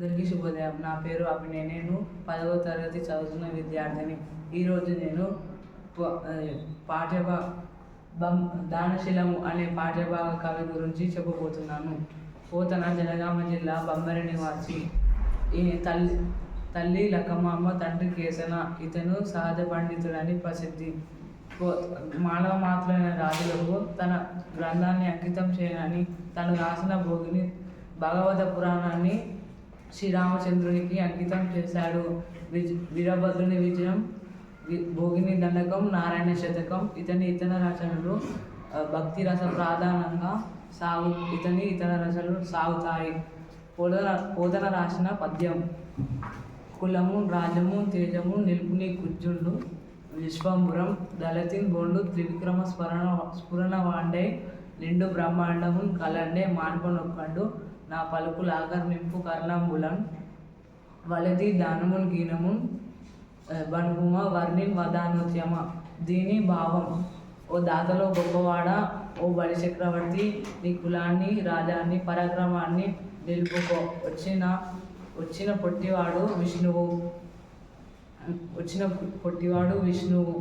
అందరికీ శుభోదయం. నా పేరు అభినయ్. నేను పదవ తరగతి చదువుతున్న విద్యార్థిని. ఈరోజు నేను ప- దానశీలము అనే పాఠ్యభాగ కవి గురించి చెప్పబోతున్నాను. పోతన జనగామ జిల్లా బొమ్మరి నివాసి. ఈ తల్లి తల్లి లక్కమామ తండ్రి కేసన ఇతను సహజ పండితుడని ప్రసిద్ధి. పో- మానవ మాత్రమైన రాజులకు తన గ్రంథాన్ని అంకితం చేయనని తను రాసిన భోగిని భగవత పురాణాన్ని శ్రీరామచంద్రునికి అంకితం చేశాడు. విజ వీరభద్రుని విజయం భోగిని దండకం నారాయణ శతకం ఇతని ఇతర రచనలు భక్తి రస ప్రధానంగా సాగు ఇతని ఇతర రచనలు సాగుతాయి. పోదన పోదన రాసిన పద్యం. కులము రాజము తేజము నిలుపుని కుజ్జుండు విశ్వంబురం దళతిన్ బోండు త్రివిక్రమ స్మరణ స్ఫురణ వాండే నిండు బ్రహ్మాండము కలండే మాన్పనొక్కండు నా పలుకు లాగర్నింపు కర్ణంబులం వలది దానమున్ గీనమున్ ఆ, బన్హుమ వర్ణిన్ వదానోద్యమ దీని భావం. ఓ దాతలో గొప్పవాడ ఓ బలి చక్రవర్తి నీ కులాన్ని రాజాన్ని పరాక్రమాన్ని నిలుపుకో. వచ్చిన వచ్చిన పొట్టివాడు విష్ణువు. వచ్చిన పొట్టివాడు విష్ణువు.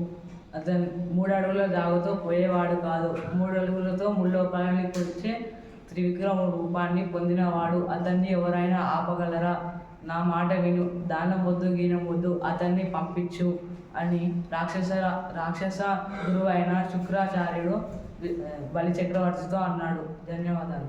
అతను మూడు అడుగుల దాగుతో పోయేవాడు కాదు. మూడు అడుగులతో ముల్లోకాలని కొలిచే త్రివిక్రమ రూపాన్ని పొందినవాడు అతన్ని ఎవరైనా ఆపగలరా? నా మాట విను. దానం వద్దు గీనం వద్దు అతన్ని పంపించు అని రాక్షస రాక్షస గురువు అయిన శుక్రాచార్యుడు బలిచక్రవర్తితో బలి చక్రవర్తితో అన్నాడు. ధన్యవాదాలు.